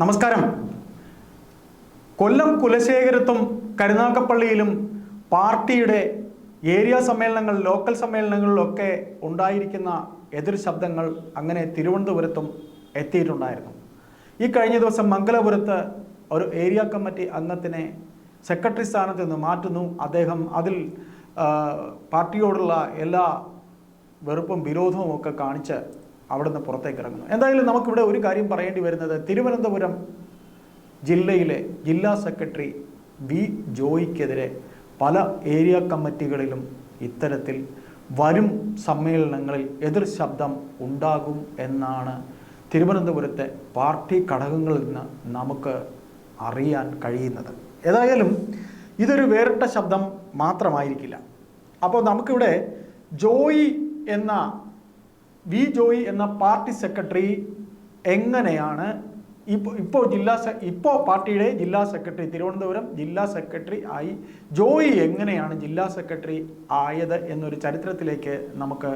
നമസ്കാരം. കൊല്ലം കുലശേഖരത്തും കരുനാക്കപ്പള്ളിയിലും പാർട്ടിയുടെ ഏരിയ സമ്മേളനങ്ങൾ ലോക്കൽ സമ്മേളനങ്ങളിലൊക്കെ ഉണ്ടായിരിക്കുന്ന എതിർ ശബ്ദങ്ങൾ അങ്ങനെ തിരുവനന്തപുരത്തും എത്തിയിട്ടുണ്ടായിരുന്നു. ഈ കഴിഞ്ഞ ദിവസം മംഗലപുരത്ത് ഒരു ഏരിയ കമ്മിറ്റി അംഗത്തിനെ സെക്രട്ടറി സ്ഥാനത്ത് നിന്ന് മാറ്റുന്നു. അദ്ദേഹം അതിൽ പാർട്ടിയോടുള്ള എല്ലാ വെറുപ്പും വിരോധവും ഒക്കെ കാണിച്ച് അവിടുന്ന് പുറത്തേക്ക് ഇറങ്ങുന്നു. എന്തായാലും നമുക്കിവിടെ ഒരു കാര്യം പറയേണ്ടി വരുന്നത് തിരുവനന്തപുരം ജില്ലയിലെ ജില്ലാ സെക്രട്ടറി വി ജോയിക്കെതിരെ പല ഏരിയ കമ്മിറ്റികളിലും ഇത്തരത്തിൽ വരും സമ്മേളനങ്ങളിൽ എതിർ ശബ്ദം ഉണ്ടാകും എന്നാണ് തിരുവനന്തപുരത്തെ പാർട്ടി ഘടകങ്ങളിൽ നിന്ന് നമുക്ക് അറിയാൻ കഴിയുന്നത്. ഏതായാലും ഇതൊരു വേറിട്ട ശബ്ദം മാത്രമായിരിക്കില്ല. അപ്പോൾ നമുക്കിവിടെ ജോയി എന്ന വി ജോയി എന്ന പാർട്ടി സെക്രട്ടറി എങ്ങനെയാണ്? ഇപ്പോൾ ഇപ്പോൾ ജില്ലാ ഇപ്പോൾ പാർട്ടിയുടെ ജില്ലാ സെക്രട്ടറി തിരുവനന്തപുരം ജില്ലാ സെക്രട്ടറി ആയി. ജോയി എങ്ങനെയാണ് ജില്ലാ സെക്രട്ടറി ആയത് എന്നൊരു ചരിത്രത്തിലേക്ക് നമുക്ക്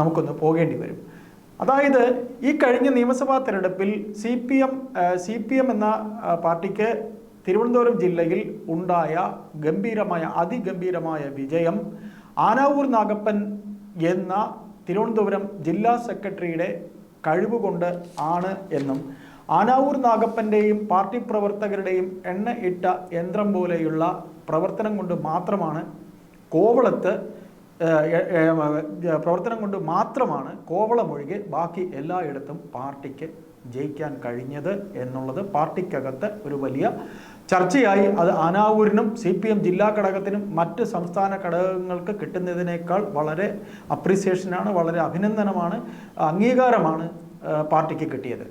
നമുക്കൊന്ന് പോകേണ്ടി വരും. അതായത് ഈ കഴിഞ്ഞ നിയമസഭാ തെരഞ്ഞെടുപ്പിൽ C P M C P M എന്ന പാർട്ടിക്ക് തിരുവനന്തപുരം ജില്ലയിൽ ഉണ്ടായ ഗംഭീരമായ അതിഗംഭീരമായ വിജയം ആനാവൂർ നാഗപ്പൻ എന്ന തിരുവനന്തപുരം ജില്ലാ സെക്രട്ടറിയുടെ കഴിവുകൊണ്ട് ആണ് എന്നും ആനാവൂർ നാഗപ്പന്റെയും പാർട്ടി പ്രവർത്തകരുടെയും എണ്ണ ഇട്ട യന്ത്രം പോലെയുള്ള പ്രവർത്തനം കൊണ്ട് മാത്രമാണ് കോവളത്ത് പ്രവർത്തനം കൊണ്ട് മാത്രമാണ് കോവളമൊഴികെ ബാക്കി എല്ലായിടത്തും പാർട്ടിക്ക് ജയിക്കാൻ കഴിഞ്ഞത് എന്നുള്ളത് പാർട്ടിക്കകത്ത് ഒരു വലിയ ചർച്ചയായി. അത് ആനാവൂരിനും സി പി എം ജില്ലാ ഘടകത്തിനും മറ്റ് സംസ്ഥാന ഘടകങ്ങൾക്ക് കിട്ടുന്നതിനേക്കാൾ വളരെ അപ്രീസിയേഷനാണ് വളരെ അഭിനന്ദനമാണ് അംഗീകാരമാണ് പാർട്ടിക്ക് കിട്ടിയത്.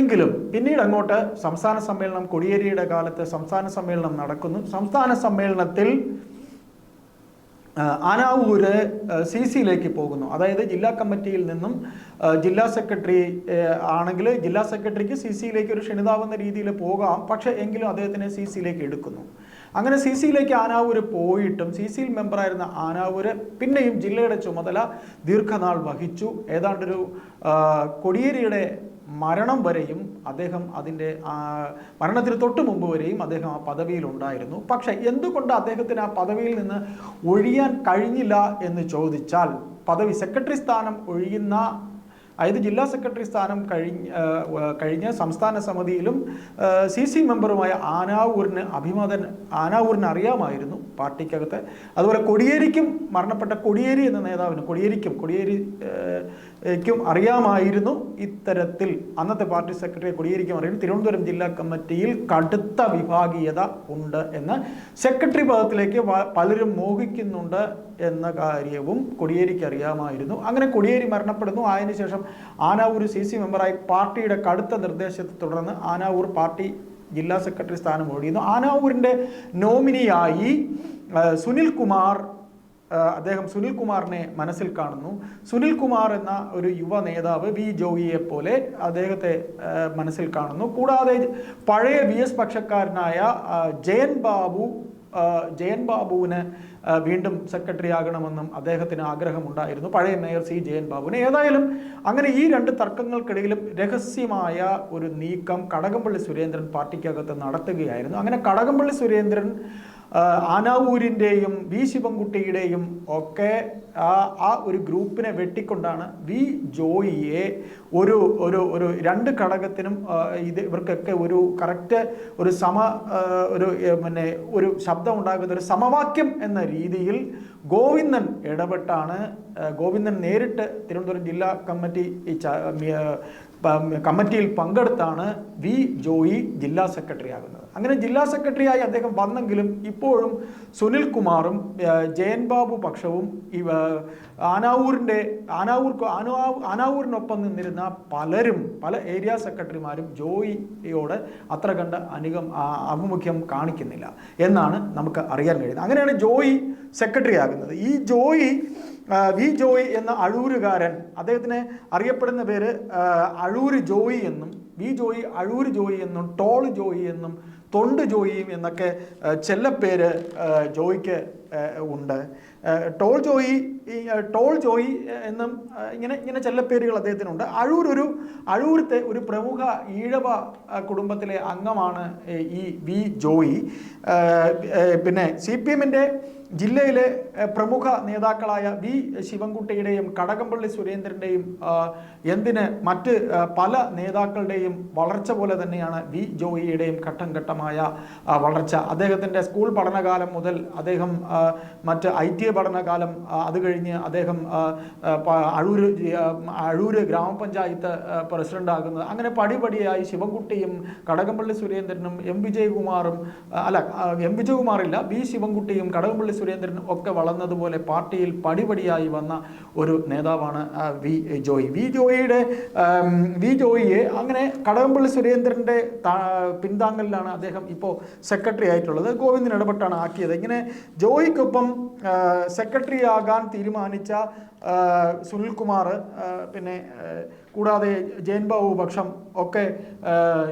എങ്കിലും പിന്നീട് അങ്ങോട്ട് സംസ്ഥാന സമ്മേളനം കൊടിയേരിയുടെ കാലത്ത് സംസ്ഥാന സമ്മേളനം നടക്കുന്നു. സംസ്ഥാന സമ്മേളനത്തിൽ ആനാവൂര് സി സിയിലേക്ക് പോകുന്നു. അതായത് ജില്ലാ കമ്മിറ്റിയിൽ നിന്നും ജില്ലാ സെക്രട്ടറി ആണെങ്കിൽ ജില്ലാ സെക്രട്ടറിക്ക് സി സിയിലേക്ക് ഒരു ക്ഷണിതാവുന്ന രീതിയിൽ പോകാം. പക്ഷെ എങ്കിലും അദ്ദേഹത്തിനെ സി സിയിലേക്ക് എടുക്കുന്നു. അങ്ങനെ സി സിയിലേക്ക് ആനാവൂര് പോയിട്ടും സി സിയിൽ മെമ്പറായിരുന്ന ആനാവൂര് പിന്നെയും ജില്ലയുടെ ചുമതല ദീർഘനാൾ വഹിച്ചു. ഏതാണ്ടൊരു കൊടിയേരിയുടെ മരണം വരെയും അദ്ദേഹം അതിന്റെ മരണത്തിന് തൊട്ട് മുമ്പ് വരെയും അദ്ദേഹം ആ പദവിയിൽ ഉണ്ടായിരുന്നു. പക്ഷേ എന്തുകൊണ്ട് അദ്ദേഹത്തിന് ആ പദവിയിൽ നിന്ന് ഒഴിയാൻ കഴിഞ്ഞില്ല എന്ന് ചോദിച്ചാൽ പദവി സെക്രട്ടറി സ്ഥാനം ഒഴിയുന്ന അതായത് ജില്ലാ സെക്രട്ടറി സ്ഥാനം കഴിഞ്ഞ കഴിഞ്ഞ സംസ്ഥാന സമിതിയിലും സി സി മെമ്പറുമായ ആനാവൂരിന് അഭിമതൻ ആനാവൂരിന് അറിയാമായിരുന്നു പാർട്ടിക്കകത്ത്. അതുപോലെ കൊടിയേരിക്കും മരണപ്പെട്ട കൊടിയേരി എന്ന നേതാവിന് കൊടിയേരിക്കും കൊടിയേരിക്കും അറിയാമായിരുന്നു ഇത്തരത്തിൽ. അന്നത്തെ പാർട്ടി സെക്രട്ടറി കൊടിയേരിക്കും അറിയാം. തിരുവനന്തപുരം ജില്ലാ കമ്മിറ്റിയിൽ കടുത്ത വിഭാഗീയത ഉണ്ട് എന്ന് സെക്രട്ടറി പദത്തിലേക്ക് പലരും മോഹിക്കുന്നുണ്ട് എന്ന കാര്യവും കൊടിയേരിക്ക് അറിയാമായിരുന്നു. അങ്ങനെ കൊടിയേരി മരണപ്പെടുന്നു. അതിനുശേഷം ആനാവൂർ സി സി മെമ്പറായി പാർട്ടിയുടെ കടുത്ത നിർദ്ദേശത്തെ തുടർന്ന് ആനാവൂർ പാർട്ടി ജില്ലാ സെക്രട്ടറി സ്ഥാനം ഓടിയുന്നു ആനാവൂരിന്റെ നോമിനിയായി സുനിൽ കുമാർ അദ്ദേഹം സുനിൽ കുമാറിനെ മനസ്സിൽ കാണുന്നു. സുനിൽ കുമാർ എന്ന ഒരു യുവ നേതാവ് വി ജോഗിയെ പോലെ അദ്ദേഹത്തെ മനസ്സിൽ കാണുന്നു. കൂടാതെ പഴയ വി എസ് പക്ഷക്കാരനായ ജയൻ ബാബു ജയൻ ബാബുവിന് വീണ്ടും സെക്രട്ടറി ആകണമെന്നും അദ്ദേഹത്തിന് ആഗ്രഹമുണ്ടായിരുന്നു. പഴയ മേയർ സി ജയൻ ബാബുവിന്. ഏതായാലും അങ്ങനെ ഈ രണ്ട് തർക്കങ്ങൾക്കിടയിലും രഹസ്യമായ ഒരു നീക്കം കടകംപള്ളി സുരേന്ദ്രൻ പാർട്ടിക്കകത്ത് നടത്തുകയായിരുന്നു. അങ്ങനെ കടകംപള്ളി സുരേന്ദ്രൻ ആനാവൂരിന്റെയും വി ശിവൻകുട്ടിയുടെയും ഒക്കെ ആ ഒരു ഗ്രൂപ്പിനെ വെട്ടിക്കൊണ്ടാണ് വി ജോയിയെ ഒരു ഒരു ഒരു രണ്ട് ഘടകത്തിനും ഇത് ഇവർക്കൊക്കെ ഒരു കറക്റ്റ് ഒരു സമ ഒരു പിന്നെ ഒരു ശബ്ദം ഉണ്ടാകുന്ന ഒരു സമവാക്യം എന്ന രീതിയിൽ ഗോവിന്ദൻ ഇടപെട്ടാണ്. ഗോവിന്ദൻ നേരിട്ട് തിരുവനന്തപുരം ജില്ലാ കമ്മിറ്റി കമ്മിറ്റിയിൽ പങ്കെടുത്താണ് വി ജോയി ജില്ലാ സെക്രട്ടറി ആകുന്നത്. അങ്ങനെ ജില്ലാ സെക്രട്ടറിയായി അദ്ദേഹം വന്നെങ്കിലും ഇപ്പോഴും സുനിൽ കുമാറും ജയൻ ബാബു പക്ഷവും ഇവ ആനാവൂരിന്റെ ആനാവൂർ ആനാവൂ ആനാവൂരിനൊപ്പം നിന്നിരുന്ന പലരും പല ഏരിയ സെക്രട്ടറിമാരും ജോയിയോട് അത്ര കണ്ട് അനുഗം ആഭിമുഖ്യം കാണിക്കുന്നില്ല എന്നാണ് നമുക്ക് അറിയാൻ കഴിയുന്നത്. അങ്ങനെയാണ് ജോയി സെക്രട്ടറി ആകുന്നത് ഈ ജോയി വി ജോയി എന്ന അഴൂരുകാരൻ അദ്ദേഹത്തിന് അറിയപ്പെടുന്ന പേര് അഴൂര് ജോയി എന്നും വി ജോയി അഴൂര് ജോയി എന്നും ടോൾ ജോയി എന്നും തൊണ്ട് ജോയിയും എന്നൊക്കെ ചെല്ലപ്പേര് ജോയിക്ക് ഉണ്ട്. ടോൾ ജോയി ടോൾ ജോയി എന്നും ഇങ്ങനെ ഇങ്ങനെ ചെല്ലപ്പേരുകൾ അദ്ദേഹത്തിനുണ്ട്. അഴൂർ ഒരു അഴൂരത്തെ ഒരു പ്രമുഖ ഈഴവ കുടുംബത്തിലെ അംഗമാണ് ഈ വി ജോയി. പിന്നെ സി പി എമ്മിന്റെ ജില്ലയിലെ പ്രമുഖ നേതാക്കളായ വി ശിവൻകുട്ടിയുടെയും കടകംപള്ളി സുരേന്ദ്രന്റെയും എന്തിന് മറ്റ് പല നേതാക്കളുടെയും വളർച്ച പോലെ തന്നെയാണ് വി ജോയിയുടെയും ഘട്ടം ഘട്ടമായ വളർച്ച. അദ്ദേഹത്തിന്റെ സ്കൂൾ പഠനകാലം മുതൽ അദ്ദേഹം മറ്റ് ഐ ടി പഠനകാലം അത് കഴിഞ്ഞ് അദ്ദേഹം അഴൂർ അഴൂർ ഗ്രാമപഞ്ചായത്ത് പ്രസിഡന്റാകുന്നത് അങ്ങനെ പടിപടിയായി ശിവൻകുട്ടിയും കടകംപള്ളി സുരേന്ദ്രനും എം വിജയകുമാറും അല്ല എം വിജയകുമാറില്ല വി ശിവൻകുട്ടിയും കടകംപള്ളി സുരേന്ദ്രനും ഒക്കെ വളർന്നതുപോലെ പാർട്ടിയിൽ പടിപടിയായി വന്ന ഒരു നേതാവാണ് വി ജോയി. വി ജോയിയുടെ വി ജോയിയെ അങ്ങനെ കടകംപള്ളി സുരേന്ദ്രന്റെ പിന്താങ്ങലിലാണ് അദ്ദേഹം ഇപ്പോൾ സെക്രട്ടറി ആയിട്ടുള്ളത്. ഗോവിന്ദൻ ഇടപെട്ടാണ് ആക്കിയത്. ഇങ്ങനെ ജോയിക്കൊപ്പം സെക്രട്ടറി ആകാൻ തീരുമാനിച്ച സുനിൽകുമാർ പിന്നെ കൂടാതെ ജയൻ ബാബു പക്ഷം ഒക്കെ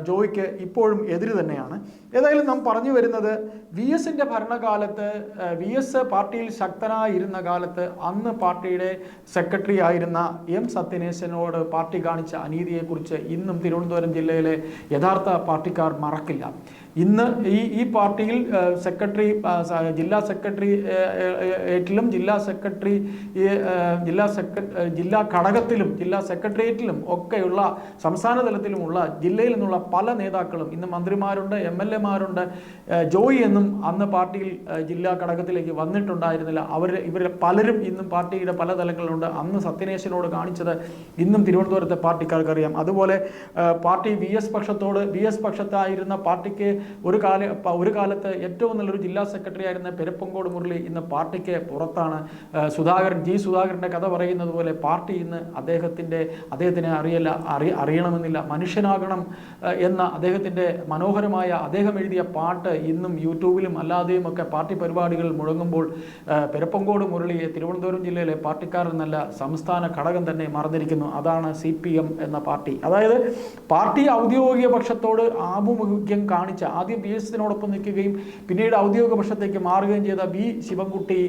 ജോയിക്ക് ഇപ്പോഴും എതിര് തന്നെയാണ്. ഏതായാലും നാം പറഞ്ഞു വരുന്നത് വി എസിന്റെ ഭരണകാലത്ത് വി എസ് പാർട്ടിയിൽ ശക്തനായിരുന്ന കാലത്ത് അന്ന് പാർട്ടിയുടെ സെക്രട്ടറി ആയിരുന്ന എം സത്യനേശനോട് പാർട്ടി കാണിച്ച അനീതിയെക്കുറിച്ച് ഇന്നും തിരുവനന്തപുരം ജില്ലയിലെ യഥാർത്ഥ പാർട്ടിക്കാർ മറക്കില്ല. ഇന്ന് ഈ ഈ പാർട്ടിയിൽ സെക്രട്ടറി ജില്ലാ സെക്രട്ടറി ഏറ്റിലും ജില്ലാ സെക്രട്ടറി ജില്ലാ സെക്ര ജില്ലാ ഘടകത്തിലും ജില്ലാ സെക്രട്ടേറിയറ്റിലും ഒക്കെയുള്ള സംസ്ഥാന തലത്തിലുമുള്ള ജില്ലയിൽ നിന്നുള്ള പല നേതാക്കളും ഇന്ന് മന്ത്രിമാരുണ്ട് എം എൽ എമാരുണ്ട്. ജോയി എന്നും അന്ന് പാർട്ടിയിൽ ജില്ലാ ഘടകത്തിലേക്ക് വന്നിട്ടുണ്ടായിരുന്നില്ല. അവർ ഇവരെ പലരും ഇന്നും പാർട്ടിയുടെ പല തലങ്ങളിലുണ്ട്. അന്ന് സത്യനേശനോട് കാണിച്ചത് ഇന്നും തിരുവനന്തപുരത്തെ പാർട്ടിക്കാർക്കറിയാം. അതുപോലെ പാർട്ടി വി എസ് പക്ഷത്തോട് വി എസ് പക്ഷത്തായിരുന്ന പാർട്ടിക്ക് ഒരു കാല ഒരു കാലത്ത് ഏറ്റവും നല്ലൊരു ജില്ലാ സെക്രട്ടറി ആയിരുന്ന പെരപ്പങ്കോട് മുരളി ഇന്ന് പാർട്ടിക്ക് പുറത്താണ്. സുധാകരൻ ജി. സുധാകരന്റെ കഥ പറയുന്നത് പോലെ പാർട്ടി ഇന്ന് അദ്ദേഹത്തിന്റെ അദ്ദേഹത്തിനെ അറിയില്ല അറി അറിയണമെന്നില്ല. മനുഷ്യനാകണം എന്ന അദ്ദേഹത്തിന്റെ മനോഹരമായ അദ്ദേഹം എഴുതിയ പാട്ട് ഇന്നും യൂട്യൂബിലും അല്ലാതെയും ഒക്കെ പാർട്ടി പരിപാടികൾ മുഴങ്ങുമ്പോൾ പെരുപ്പങ്കോട് മുരളിയെ തിരുവനന്തപുരം ജില്ലയിലെ പാർട്ടിക്കാർ എന്നല്ല സംസ്ഥാന ഘടകം തന്നെ മറന്നിരിക്കുന്നു. അതാണ് സി പി എം എന്ന പാർട്ടി. അതായത് പാർട്ടി ഔദ്യോഗിക പക്ഷത്തോട് ആഭിമുഖ്യം കാണിച്ച ആദ്യം പി എസ് എസിനോടൊപ്പം നിൽക്കുകയും പിന്നീട് ഔദ്യോഗിക പക്ഷത്തേക്ക് മാറുകയും ചെയ്ത വി ശിവൻകുട്ടി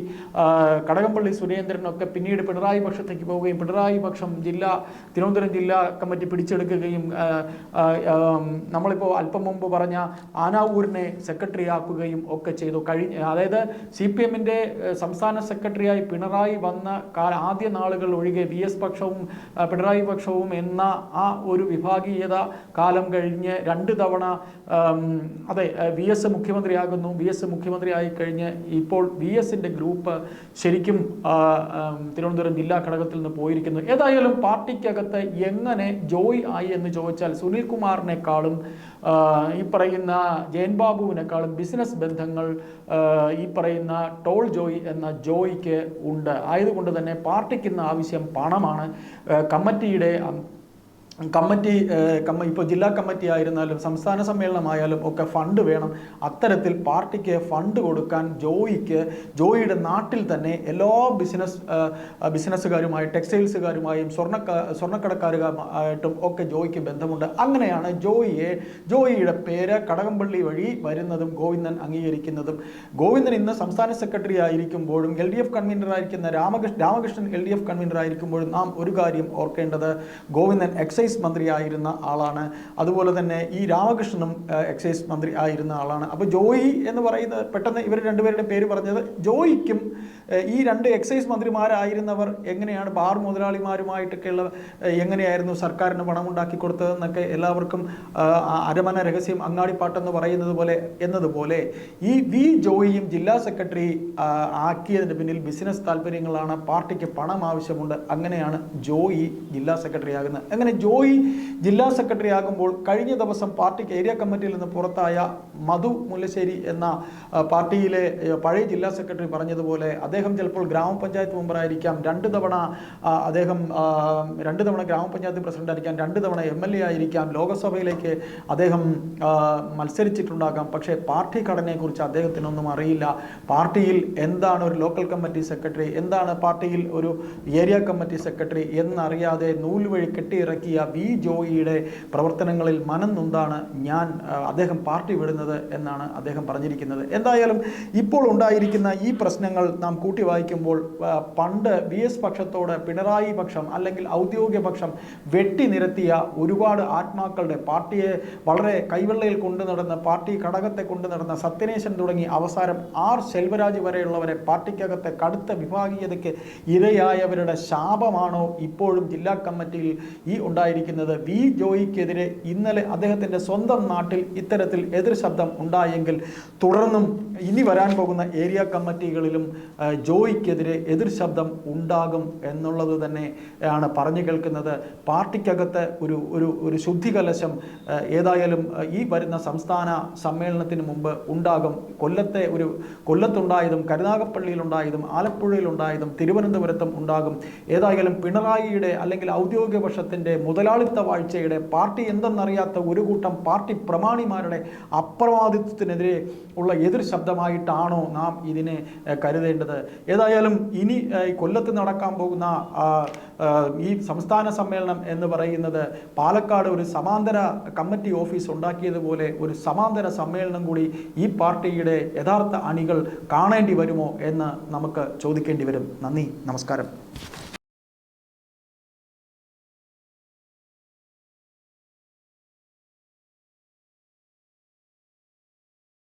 കടകംപള്ളി സുരേന്ദ്രനൊക്കെ പിന്നീട് പിണറായി പക്ഷത്തേക്ക് പോവുകയും പിണറായി പക്ഷം ജില്ലാ തിരുവനന്തപുരം ജില്ലാ കമ്മിറ്റി പിടിച്ചെടുക്കുകയും നമ്മളിപ്പോൾ അല്പം മുമ്പ് പറഞ്ഞ ആനാവൂരിനെ സെക്രട്ടറി ആക്കുകയും ഒക്കെ ചെയ്തു. കഴിഞ്ഞ അതായത് സി പി എമ്മിന്റെ സംസ്ഥാന സെക്രട്ടറിയായി പിണറായി വന്ന കാ ആദ്യ നാളുകൾ ഒഴികെ വി എസ് പക്ഷവും പിണറായി പക്ഷവും എന്ന ആ ഒരു വിഭാഗീയത കാലം കഴിഞ്ഞ് രണ്ട് തവണ അതെ വി എസ് മുഖ്യമന്ത്രിയാകുന്നു. വി എസ് മുഖ്യമന്ത്രിയായി കഴിഞ്ഞ് ഇപ്പോൾ വി എസിന്റെ ഗ്രൂപ്പ് ശരിക്കും തിരുവനന്തപുരം ജില്ലാ ഘടകത്തിൽ നിന്ന് പോയിരിക്കുന്നു. ഏതായാലും പാർട്ടിക്കകത്ത് എങ്ങനെ ജോയ് ആയി എന്ന് ചോദിച്ചാൽ സുനിൽ കുമാറിനേക്കാളും ഈ പറയുന്ന ജയൻ ബാബുവിനേക്കാളും ബിസിനസ് ബന്ധങ്ങൾ ഈ പറയുന്ന ടോൾ ജോയ് എന്ന ജോയിക്ക് ഉണ്ട്. ആയതുകൊണ്ട് തന്നെ പാർട്ടിക്ക് ഇന്ന് ആവശ്യം പണമാണ്. കമ്മിറ്റിയുടെ കമ്മിറ്റി കമ്മ ഇപ്പോൾ ജില്ലാ കമ്മിറ്റി ആയിരുന്നാലും സംസ്ഥാന സമ്മേളനമായാലും ഒക്കെ ഫണ്ട് വേണം. അത്തരത്തിൽ പാർട്ടിക്ക് ഫണ്ട് കൊടുക്കാൻ ജോയിക്ക് ജോയിയുടെ നാട്ടിൽ തന്നെ എല്ലാ ബിസിനസ് ബിസിനസ്സുകാരുമായി ടെക്സ്റ്റൈൽസുകാരുമായും സ്വർണ സ്വർണക്കടക്കാരുമായിട്ടും ഒക്കെ ജോയിക്ക് ബന്ധമുണ്ട്. അങ്ങനെയാണ് ജോയിയെ ജോയിയുടെ പേര് കടകംപള്ളി വഴി വരുന്നതും ഗോവിന്ദൻ അംഗീകരിക്കുന്നതും. ഗോവിന്ദൻ ഇന്ന് സംസ്ഥാന സെക്രട്ടറി ആയിരിക്കുമ്പോഴും L D F കൺവീനറായിരിക്കുന്ന Ramakrishnan Ramakrishnan L D F കൺവീനറായിരിക്കുമ്പോഴും നാം ഒരു കാര്യം ഓർക്കേണ്ടത്. ഗോവിന്ദൻ എക്സൈസ് മന്ത്രി ആയിരുന്ന ആളാണ്. അതുപോലെ തന്നെ ഈ രാമകൃഷ്ണനും എക്സൈസ് മന്ത്രി ആയിരുന്ന ആളാണ്. അപ്പോൾ ജോയി എന്ന് പറയുന്ന പെട്ടെന്ന് ഇവർ രണ്ടുപേരുടെ പേര് പറഞ്ഞത് ജോയിക്കും ഈ രണ്ട് എക്സൈസ് മന്ത്രിമാരായിരുന്നവർ എങ്ങനെയാണ് ബാർ മുതലാളിമാരുമായിട്ടൊക്കെയുള്ള എങ്ങനെയായിരുന്നു സർക്കാരിന് പണം ഉണ്ടാക്കി കൊടുത്തതെന്നൊക്കെ എല്ലാവർക്കും അരമന രഹസ്യം അങ്ങാടിപ്പാട്ടെന്ന് പറയുന്നത് പോലെ എന്നതുപോലെ ഈ വി ജോയിയും ജില്ലാ സെക്രട്ടറി ആക്കിയതിന് പിന്നിൽ ബിസിനസ് താല്പര്യങ്ങളാണ് പാർട്ടിക്ക് പണം ആവശ്യമുണ്ട് അങ്ങനെയാണ് ജോയി ജില്ലാ സെക്രട്ടറി ആകുന്നത്. അങ്ങനെ ജോയി ജില്ലാ സെക്രട്ടറി ആകുമ്പോൾ കഴിഞ്ഞ ദിവസം പാർട്ടിക്ക് ഏരിയ കമ്മിറ്റിയിൽ നിന്ന് പുറത്തായ മധു മുല്ലശ്ശേരി എന്ന പാർട്ടിയിലെ പഴയ ജില്ലാ സെക്രട്ടറി പറഞ്ഞതുപോലെ അദ്ദേഹം ചിലപ്പോൾ ഗ്രാമപഞ്ചായത്ത് മെമ്പറായിരിക്കാം രണ്ട് തവണ അദ്ദേഹം രണ്ട് തവണ ഗ്രാമപഞ്ചായത്ത് പ്രസിഡന്റ് ആയിരിക്കാം. രണ്ട് തവണ എം എൽ എ ആയിരിക്കാം. ലോകസഭയിലേക്ക് അദ്ദേഹം മത്സരിച്ചിട്ടുണ്ടാകാം. പക്ഷേ പാർട്ടി ഘടനയെക്കുറിച്ച് അദ്ദേഹത്തിനൊന്നും അറിയില്ല. പാർട്ടിയിൽ എന്താണ് ഒരു ലോക്കൽ കമ്മിറ്റി സെക്രട്ടറി? എന്താണ് പാർട്ടിയിൽ ഒരു ഏരിയ കമ്മിറ്റി സെക്രട്ടറി? എന്നറിയാതെ നൂൽ വഴി കെട്ടിയിറക്കിയ വി ജോയിയുടെ പ്രവർത്തനങ്ങളിൽ മനം നൊന്താണ് ഞാൻ അദ്ദേഹം പാർട്ടി വിടുന്നത് എന്നാണ് അദ്ദേഹം പറഞ്ഞിരിക്കുന്നത്. എന്തായാലും ഇപ്പോൾ ഉണ്ടായിരിക്കുന്ന ഈ പ്രശ്നങ്ങൾ നാം കൂട്ടി വായിക്കുമ്പോൾ പണ്ട് വി എസ് പക്ഷത്തോട് പിണറായി പക്ഷം അല്ലെങ്കിൽ ഔദ്യോഗിക പക്ഷം വെട്ടി നിരത്തിയ ഒരുപാട് ആത്മാക്കളുടെ പാർട്ടിയെ വളരെ കൈവെള്ളയിൽ കൊണ്ടു നടന്ന പാർട്ടി ഘടകത്തെ കൊണ്ടു നടന്ന സത്യനേശൻ തുടങ്ങി അവസാനം ആർ സെൽവരാജ് വരെയുള്ളവരെ പാർട്ടിക്കകത്തെ കടുത്ത വിഭാഗീയതയ്ക്ക് ഇരയായവരുടെ ശാപമാണോ ഇപ്പോഴും ജില്ലാ കമ്മിറ്റിയിൽ ഈ ഉണ്ടായിരിക്കുന്നത് വി ജോയിക്കെതിരെ ഇന്നലെ അദ്ദേഹത്തിന്റെ സ്വന്തം നാട്ടിൽ ഇത്തരത്തിൽ എതിർ ശബ്ദം ഉണ്ടായെങ്കിൽ തുടർന്നും ഇനി വരാൻ പോകുന്ന ഏരിയ കമ്മിറ്റികളിലും ജോയിക്കെതിരെ എതിർ ശബ്ദം ഉണ്ടാകും എന്നുള്ളത് തന്നെ ആണ് പറഞ്ഞു കേൾക്കുന്നത്. പാർട്ടിക്കകത്ത് ഒരു ഒരു ഒരു ശുദ്ധികലശം കലശം ഏതായാലും ഈ വരുന്ന സംസ്ഥാന സമ്മേളനത്തിന് മുമ്പ് ഉണ്ടാകും. കൊല്ലത്തെ ഒരു കൊല്ലത്തുണ്ടായതും കരുനാഗപ്പള്ളിയിലുണ്ടായതും ആലപ്പുഴയിലുണ്ടായതും തിരുവനന്തപുരത്തും ഉണ്ടാകും. ഏതായാലും പിണറായിയുടെ അല്ലെങ്കിൽ ഔദ്യോഗിക പക്ഷത്തിന്റെ മുതലാളിത്ത വാഴ്ചയുടെ പാർട്ടി എന്തെന്നറിയാത്ത ഒരു കൂട്ടം പാർട്ടി പ്രമാണിമാരുടെ അപ്രവാദിത്വത്തിനെതിരെ ഉള്ള എതിർ ശബ്ദമായിട്ടാണോ നാം ഇതിനെ കരുതേണ്ടത്. ഏതായാലും ഇനി കൊല്ലത്ത് നടക്കാൻ പോകുന്ന ഈ സംസ്ഥാന സമ്മേളനം എന്ന് പറയുന്നത് പാലക്കാട് ഒരു സമാന്തര കമ്മിറ്റി ഓഫീസ് ഉണ്ടാക്കിയതുപോലെ ഒരു സമാന്തര സമ്മേളനം കൂടി ഈ പാർട്ടിയുടെ യഥാർത്ഥ അണികൾ കാണേണ്ടി വരുമോ എന്ന് നമുക്ക് ചോദിക്കേണ്ടി വരും. നന്ദി നമസ്കാരം.